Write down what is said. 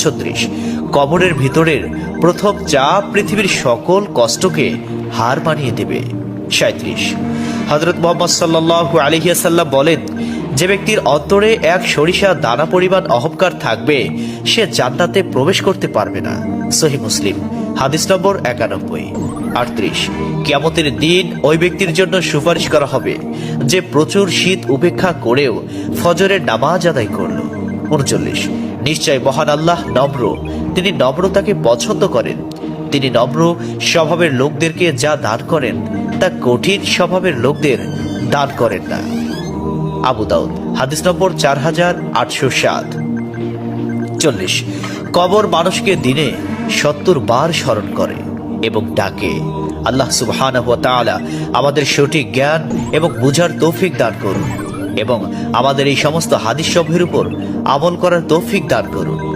ছত্রিশ। কবরের ভিতরের প্রথম চাপ পৃথিবীর সকল কষ্টকে হার মানিয়ে দেবে। সাঁত্রিশ। হজরত মোহাম্মদ সাল্লাহ আলহিয়াসাল্লাম বলেন, যে ব্যক্তির অন্তরে এক সরিষা দানা পরিমাণ অহংকার থাকবে, সে জান্নাতে প্রবেশ করতে পারবে না। সহি মুসলিম। হাদিস নম্বর একানব্বই। আটত্রিশ। কিয়ামতের দিন ওই ব্যক্তির জন্য সুপারিশ করা হবে, যে প্রচুর শীত উপেক্ষা করেও ফজরের নামাজ আদায় করল। উনচল্লিশ। নিশ্চয় মহান আল্লাহ নম্র। তিনি নম্রতাকে পছন্দ করেন। তিনি নম্র স্বভাবের লোকদেরকে যা দান করেন, তা কঠিন স্বভাবের লোকদের দান করেন না। আবু দাউদ, হাদিস নম্বর চার হাজার আটশো সাত। চল্লিশ, কবর মানুষকে দিনে সত্তর বার স্মরণ করে এবং ডাকে। আল্লাহ সুবহান আমাদের সঠিক জ্ঞান এবং বুঝার তৌফিক দান করুন। এবং আমাদের এই সমস্ত হাদিস সভ্যের উপর আমল করার তৌফিক দান করুন।